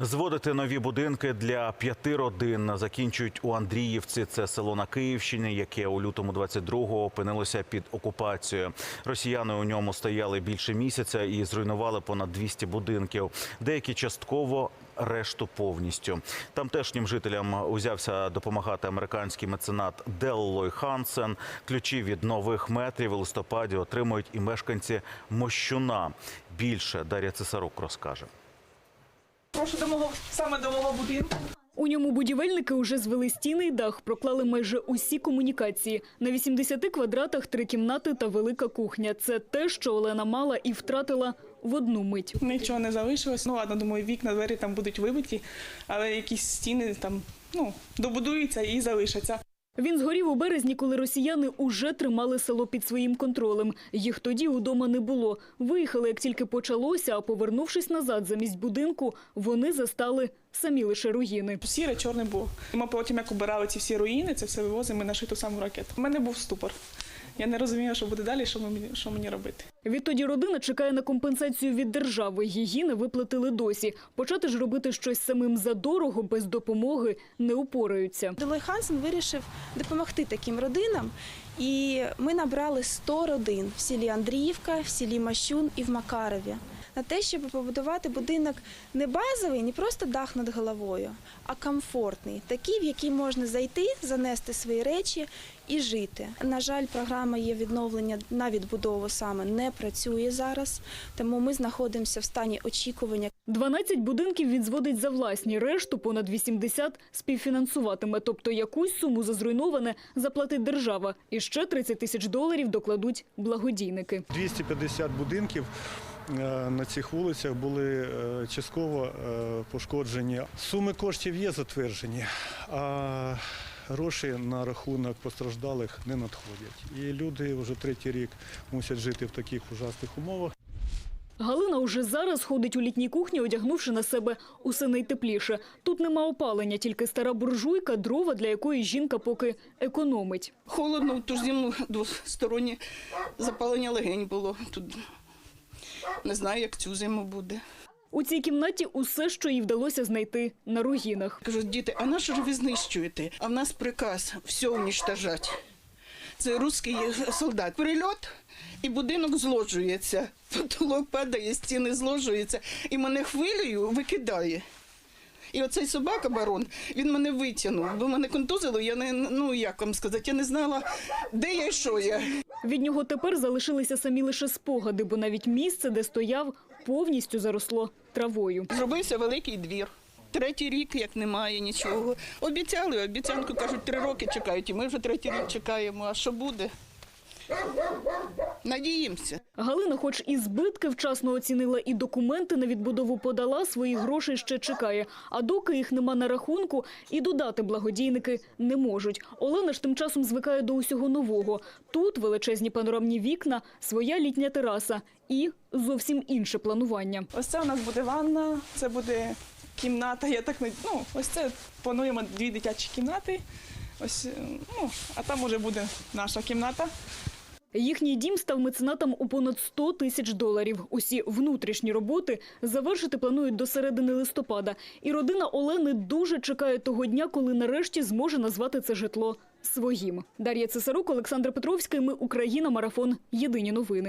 Зводити нові будинки для п'яти родин закінчують у Андріївці. Це село на Київщині, яке у лютому 22-го опинилося під окупацією. Росіяни у ньому стояли більше місяця і зруйнували понад 200 будинків. Деякі частково, решту повністю. Тамтешнім жителям узявся допомагати американський меценат Деллой Хансен. Ключі від нових метрів у листопаді отримують і мешканці Мощуна. Більше Дар'я Цесарук розкаже. Прошу до мого саме до мого будинку. У ньому будівельники уже звели стіни й дах, проклали майже усі комунікації. На 80 квадратах три кімнати та велика кухня. Це те, що Олена мала і втратила в одну мить. Нічого не залишилось. Ну ладно, думаю, вікна, двері там будуть вибиті, але якісь стіни там ну добудуються і залишаться. Він згорів у березні, коли росіяни уже тримали село під своїм контролем. Їх тоді удома не було. Виїхали, як тільки почалося, а повернувшись назад замість будинку, вони застали самі лише руїни. Сіре, чорне було. І Ми потім, як убирали ці всі руїни, це все вивозимо на ту саму ракету. У мене був ступор. Я не розумію, що буде далі, що мені, що мені робити. Відтоді родина чекає на компенсацію від держави. Її не виплатили досі. Почати ж робити щось самим задорого, без допомоги не упораються. Делой Хансен вирішив допомогти таким родинам, і ми набрали 100 родин в селі Андріївка, в селі Мащун і в Макарові. На те, щоб побудувати будинок не базовий, не просто дах над головою, а комфортний, такий, в який можна зайти, занести свої речі і жити. На жаль, програма є відновлення на відбудову саме не працює зараз, тому ми знаходимося в стані очікування. 12 будинків він зводить за власні, решту понад 80 співфінансуватиме. Тобто якусь суму за зруйноване заплатить держава. І ще 30 тисяч доларів докладуть благодійники. 250 будинків на цих вулицях були е, частково е, пошкоджені. Суми коштів є затверджені, а гроші на рахунок постраждалих не надходять. І люди вже третій рік мусять жити в таких ужасних умовах. Галина уже зараз ходить у літній кухні, одягнувши на себе усе найтепліше. Тут нема опалення, тільки стара буржуйка, дрова, для якої жінка поки економить. Холодно, в ту ж зиму двостороннє запалення легень було. Тут не знаю, як цю зиму буде. У цій кімнаті усе, що їй вдалося знайти на руїнах. Кажу, діти, а на що ж ви знищуєте? А в нас приказ все уничтожати. Це русський солдат. Прильот і будинок зложується. Потолок падає, стіни зложуються, і мене хвилею викидає. І оцей собака барон, він мене витягнув, бо мене контузило, я не ну як вам сказати, я не знала, де я і що я. Від нього тепер залишилися самі лише спогади, бо навіть місце, де стояв, повністю заросло травою. Зробився великий двір. Третій рік, як немає нічого. Обіцяли, обіцянку кажуть, три роки чекають, і ми вже третій рік чекаємо. А що буде? Надіємося. Галина, хоч і збитки вчасно оцінила, і документи на відбудову подала, своїх грошей ще чекає. А доки їх нема на рахунку, і додати благодійники не можуть. Олена ж тим часом звикає до усього нового. Тут величезні панорамні вікна, своя літня тераса і зовсім інше планування. Ось це у нас буде ванна, це буде кімната. Я так не ну ось це плануємо дві дитячі кімнати. Ось ну а там уже буде наша кімната. Їхній дім став меценатом у понад 100 тисяч доларів. Усі внутрішні роботи завершити планують до середини листопада. І родина Олени дуже чекає того дня, коли нарешті зможе назвати це житло своїм. Дар'я Цесарук, Олександр Петровський. Ми Україна. Марафон. Єдині новини.